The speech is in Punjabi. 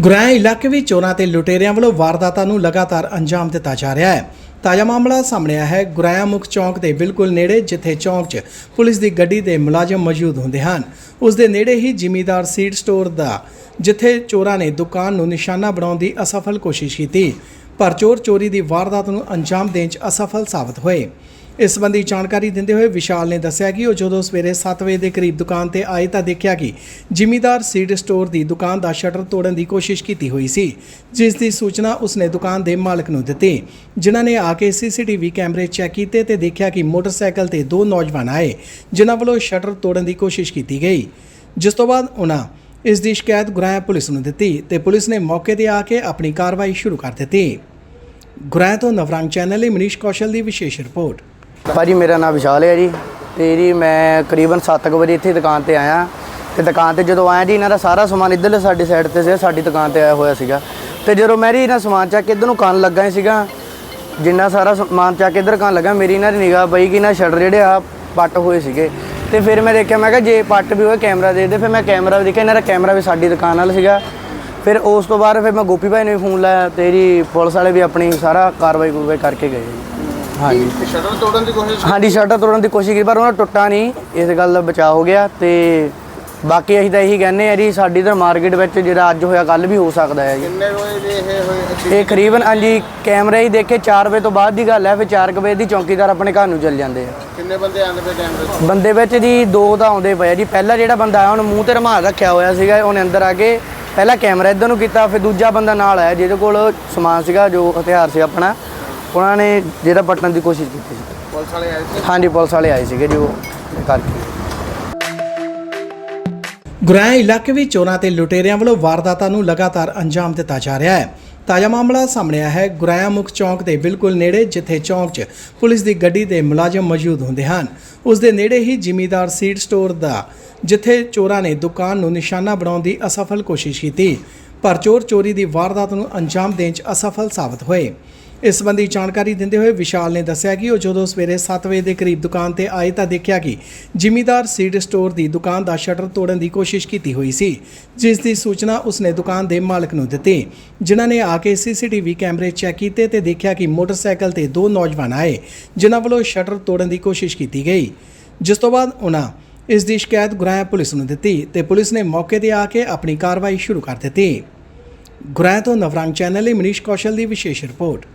ਗੁਰਾਇਆ ਇਲਾਕੇ ਵਿੱਚ ਚੋਰਾਂ ਤੇ ਲੁਟੇਰਿਆਂ ਵੱਲੋਂ ਵਾਰਦਾਤਾਂ ਨੂੰ ਲਗਾਤਾਰ ਅੰਜਾਮ ਦਿੱਤਾ ਜਾ ਰਿਹਾ ਹੈ। ਤਾਜ਼ਾ ਮਾਮਲਾ ਸਾਹਮਣੇ ਆਇਆ ਹੈ। ਗੁਰਾਇਆ ਮੁੱਖ ਚੌਂਕ ਦੇ ਬਿਲਕੁਲ ਨੇੜੇ, ਜਿੱਥੇ ਚੌਂਕ 'ਚ ਪੁਲਿਸ ਦੀ ਗੱਡੀ ਦੇ ਮੁਲਾਜ਼ਮ ਮੌਜੂਦ ਹੁੰਦੇ ਹਨ। ਉਸ ਦੇ ਨੇੜੇ ਹੀ ਜ਼ਿਮੀਦਾਰ ਸੀਡ ਸਟੋਰ ਦਾ, ਜਿੱਥੇ ਚੋਰਾਂ ਨੇ ਦੁਕਾਨ ਨੂੰ ਨਿਸ਼ਾਨਾ ਬਣਾਉਣ ਦੀ ਅਸਫਲ ਕੋਸ਼ਿਸ਼ ਕੀਤੀ। ਪਰ ਚੋਰ ਚੋਰੀ ਦੀ ਵਾਰਦਾਤ ਨੂੰ ਅੰਜਾਮ ਦੇਣ 'ਚ ਅਸਫਲ ਸਾਬਤ ਹੋਏ। ਇਸ ਸੰਬੰਧੀ ਜਾਣਕਾਰੀ ਦਿੰਦੇ ਹੋਏ ਵਿਸ਼ਾਲ ਨੇ ਦੱਸਿਆ ਕਿ ਉਹ ਜਦੋਂ ਸਵੇਰੇ 7 ਵਜੇ ਦੇ ਕਰੀਬ ਦੁਕਾਨ ਤੇ ਆਏ ਤਾਂ ਦੇਖਿਆ ਕਿ ਜ਼ਿਮੀਦਾਰ ਸੀਡ ਸਟੋਰ ਦੀ ਦੁਕਾਨ ਦਾ ਸ਼ਟਰ ਤੋੜਨ ਦੀ ਕੋਸ਼ਿਸ਼ ਕੀਤੀ ਹੋਈ ਸੀ, ਜਿਸ ਦੀ ਸੂਚਨਾ ਉਸਨੇ ਦੁਕਾਨ ਦੇ ਮਾਲਕ ਨੂੰ ਦਿੱਤੀ। ਜਿਨ੍ਹਾਂ ਨੇ ਆ ਕੇ ਸੀਸੀਟੀਵੀ ਕੈਮਰੇ ਚੈੱਕ ਕੀਤੇ ਤੇ ਦੇਖਿਆ ਕਿ ਮੋਟਰਸਾਈਕਲ ਤੇ ਦੋ ਨੌਜਵਾਨ ਆਏ, ਜਿਨ੍ਹਾਂ ਵੱਲੋਂ ਸ਼ਟਰ ਤੋੜਨ ਦੀ ਕੋਸ਼ਿਸ਼ ਕੀਤੀ ਗਈ। ਜਿਸ ਤੋਂ ਬਾਅਦ ਉਹਨਾਂ ਇਸ ਦੀ ਸ਼ਿਕਾਇਤ ਗੁਰਾਇਆ ਪੁਲਿਸ ਨੂੰ ਦਿੱਤੀ ਤੇ ਪੁਲਿਸ ਨੇ ਮੌਕੇ ਤੇ ਆ ਕੇ ਆਪਣੀ ਕਾਰਵਾਈ ਸ਼ੁਰੂ ਕਰ ਦਿੱਤੀ। ਗੁਰਾਇਆ ਤੋਂ ਨਵਰੰਗ ਚੈਨਲ ਲਈ ਮਨੀਸ਼ ਕੌਸ਼ਲ ਦੀ ਵਿਸ਼ੇਸ਼ ਰਿਪੋਰਟ। ਭਾਜੀ, ਮੇਰਾ ਨਾਮ ਵਿਸ਼ਾਲ ਹੈ ਜੀ ਤੇ ਜੀ ਮੈਂ ਕਰੀਬਨ 7 ਵਜੇ ਇੱਥੇ ਦੁਕਾਨ ਤੇ ਆਇਆ। ਤੇ ਦੁਕਾਨ ਤੇ ਜਦੋਂ ਆਇਆ ਜੀ, ਇਹਨਾਂ ਦਾ ਸਾਰਾ ਸਮਾਨ ਇੱਧਰਲੇ ਸਾਡੀ ਸਾਈਡ ਤੇ ਸੀ, ਸਾਡੀ ਦੁਕਾਨ ਤੇ ਆਇਆ ਹੋਇਆ ਸੀਗਾ। ਤੇ ਜਦੋਂ ਮੈਂ ਜੀ ਇਹਨਾਂ ਸਮਾਨ ਚੱਕ ਕੇ ਇੱਧਰ ਨੂੰ ਕੰਨ ਲੱਗਾ ਹੀ ਸੀਗਾ, ਜਿੰਨਾ ਸਾਰਾ ਸਮਾਨ ਚੱਕ ਕੇ ਇੱਧਰ ਕੰਨ ਲੱਗਾ, ਮੇਰੀ ਇਹਨਾਂ ਦੀ ਨਿਗਾਹ ਪਈ ਕਿ ਇਹਨਾਂ ਸ਼ਟਰ ਜਿਹੜੇ ਆ, ਪੱਟ ਹੋਏ ਸੀਗੇ। ਤੇ ਫਿਰ ਮੈਂ ਦੇਖਿਆ, ਮੈਂ ਕਿਹਾ ਜੇ ਪੱਟ ਵੀ ਹੋਏ, ਕੈਮਰਾ ਦੇ ਦੇ। ਫਿਰ ਮੈਂ ਕੈਮਰਾ ਵੀ ਦੇਖਿਆ, ਇਹਨਾਂ ਦਾ ਕੈਮਰਾ ਵੀ ਸਾਡੀ ਦੁਕਾਨ ਨਾਲ ਸੀਗਾ। ਫਿਰ ਉਸ ਤੋਂ ਬਾਅਦ ਫਿਰ ਮੈਂ ਗੋਪੀ ਭਾਈ ਨੂੰ ਵੀ ਫੋਨ ਲਾਇਆ ਤੇ ਜੀ ਪੁਲਿਸ ਵਾਲੇ ਵੀ ਆਪਣੀ ਸਾਰਾ ਕਾਰਵਾਈ ਕੁਰਵਾਈ ਕਰਕੇ ਗਏ। ਹਾਂਜੀ। ਸ਼ਟਰ ਤੋੜਨ ਦੀ ਕੋਸ਼ਿਸ਼ ਹਾਂਜੀ ਸ਼ਟਰ ਤੋੜਨ ਦੀ ਕੋਸ਼ਿਸ਼ ਕੀਤੀ ਪਰ ਉਹਨਾਂ ਟੁੱਟਾ ਨਹੀਂ। ਇਸ ਗੱਲ ਦਾ ਬਚਾਅ ਹੋ ਗਿਆ ਤੇ ਬਾਕੀ ਅਸੀਂ ਤਾਂ ਇਹੀ ਕਹਿੰਦੇ ਆ ਜੀ ਸਾਡੀ ਤਾਂ ਮਾਰਕੀਟ ਵਿੱਚ ਜਿਹੜਾ ਅੱਜ ਹੋਇਆ ਕੱਲ ਵੀ ਹੋ ਸਕਦਾ ਹੈ ਜੀ। ਕਿੰਨੇ ਵਜੇ ਦੇ ਇਹ ਹੋਏ ਇਹ ਕਰੀਬਨ ਹਾਂਜੀ ਕੈਮਰੇ ਹੀ ਦੇਖੇ 4 ਵਜੇ ਤੋਂ ਬਾਅਦ ਦੀ ਗੱਲ ਹੈ ਫਿਰ 4 ਵਜੇ ਦੀ ਚੌਕੀਦਾਰ ਆਪਣੇ ਘਰ ਨੂੰ ਚੱਲ ਜਾਂਦੇ ਆ। ਕਿੰਨੇ ਬੰਦੇ ਆਂਦੇ ਪਏ ਕੈਮਰੇ ਬੰਦੇ ਵਿੱਚ ਜੀ ਦੋ ਤਾਂ ਆਉਂਦੇ ਪਏ ਆ ਜੀ। ਪਹਿਲਾ ਜਿਹੜਾ ਬੰਦਾ ਆਇਆ ਉਹਨੇ ਮੂੰਹ ਤੇ ਰੁਮਾਲ ਰੱਖਿਆ ਹੋਇਆ ਸੀਗਾ ਉਹਨੇ ਅੰਦਰ ਆ ਕੇ ਪਹਿਲਾਂ ਕੈਮਰਾ ਇੱਧਰ ਨੂੰ ਕੀਤਾ ਫਿਰ ਦੂਜਾ ਬੰਦਾ ਨਾਲ ਆਇਆ ਜਿਹਦੇ ਕੋਲ ਸਮਾਨ ਸੀਗਾ ਜੋ ਹਥਿਆਰ ਸੀ ਆਪਣਾ। ਉਹਨਾਂ ਨੇ ਜਿਹੜਾ ਪੱਟਣ ਦੀ ਕੋਸ਼ਿਸ਼ ਕੀਤੀ ਸੀ। ਪੁਲਿਸ ਵਾਲੇ ਆਏ ਸੀ? ਹਾਂਜੀ ਪੁਲਿਸ ਵਾਲੇ ਆਏ ਸੀਗੇ ਜੋ ਕਰਕੇ। ਗੁਰੈਂ ਇਲਾਕੇ ਵਿੱਚ ਚੋਰਾਂ ਤੇ ਲੁਟੇਰਿਆਂ ਵੱਲੋਂ ਵਾਰਦਾਤਾਂ ਨੂੰ ਲਗਾਤਾਰ ਅੰਜਾਮ ਦਿੱਤਾ ਜਾ ਰਿਹਾ ਹੈ। ਤਾਜ਼ਾ ਮਾਮਲਾ ਸਾਹਮਣੇ ਆਇਆ ਹੈ। ਗੁਰੈਂ ਮੁੱਖ ਚੌਂਕ ਦੇ ਬਿਲਕੁਲ ਨੇੜੇ ਜਿੱਥੇ ਚੌਂਕ 'ਚ ਪੁਲਿਸ ਦੀ ਗੱਡੀ ਦੇ ਮੁਲਾਜ਼ਮ ਮੌਜੂਦ ਹੁੰਦੇ ਹਨ। ਉਸ ਦੇ ਨੇੜੇ ਹੀ ਜ਼ਿਮੀਦਾਰ ਸੀਡ ਸਟੋਰ ਦਾ ਜਿੱਥੇ ਚੋਰਾਂ ਨੇ ਦੁਕਾਨ ਨੂੰ ਨਿਸ਼ਾਨਾ ਬਣਾਉਣ ਦੀ ਅਸਫਲ ਕੋਸ਼ਿਸ਼ ਕੀਤੀ। ਪਰ ਚੋਰ ਚੋਰੀ ਦੀ ਵਾਰਦਾਤ ਨੂੰ ਅੰਜਾਮ ਦੇਣ 'ਚ ਅਸਫਲ ਸਾਬਤ ਹੋਏ। ਇਸ ਸੰਬੰਧੀ ਜਾਣਕਾਰੀ ਦਿੰਦੇ ਹੋਏ ਵਿਸ਼ਾਲ ਨੇ ਦੱਸਿਆ ਕਿ ਉਹ ਜਦੋਂ ਸਵੇਰੇ 7 ਵਜੇ ਦੇ ਕਰੀਬ ਦੁਕਾਨ ਤੇ ਆਏ ਤਾਂ ਦੇਖਿਆ ਕਿ ਜ਼ਿਮੀਦਾਰ ਸੀਡ ਸਟੋਰ ਦੀ ਦੁਕਾਨ ਦਾ ਸ਼ਟਰ ਤੋੜਨ ਦੀ ਕੋਸ਼ਿਸ਼ ਕੀਤੀ ਹੋਈ ਸੀ, ਜਿਸ ਦੀ ਸੂਚਨਾ ਉਸਨੇ ਦੁਕਾਨ ਦੇ ਮਾਲਕ ਨੂੰ ਦਿੱਤੀ। ਜਿਨ੍ਹਾਂ ਨੇ ਆ ਕੇ ਸੀਸੀਟੀਵੀ ਕੈਮਰੇ ਚੈੱਕ ਕੀਤੇ ਤੇ ਦੇਖਿਆ ਕਿ ਮੋਟਰਸਾਈਕਲ ਤੇ ਦੋ ਨੌਜਵਾਨ ਆਏ, ਜਿਨ੍ਹਾਂ ਵੱਲੋਂ ਸ਼ਟਰ ਤੋੜਨ ਦੀ ਕੋਸ਼ਿਸ਼ ਕੀਤੀ ਗਈ। ਜਿਸ ਤੋਂ ਬਾਅਦ ਉਹਨਾਂ ਇਸ ਦੀ ਸ਼ਿਕਾਇਤ ਗੁਰਾਇਆ ਪੁਲਿਸ ਨੂੰ ਦਿੱਤੀ ਤੇ ਪੁਲਿਸ ਨੇ ਮੌਕੇ ਤੇ ਆ ਕੇ ਆਪਣੀ ਕਾਰਵਾਈ ਸ਼ੁਰੂ ਕਰ ਦਿੱਤੀ। ਗੁਰਾਇਆ ਤੋਂ ਨਵਰੰਗ ਚੈਨਲ ਲਈ ਮਨੀਸ਼ ਕੌਸ਼ਲ ਦੀ ਵਿਸ਼ੇਸ਼ ਰਿਪੋਰਟ।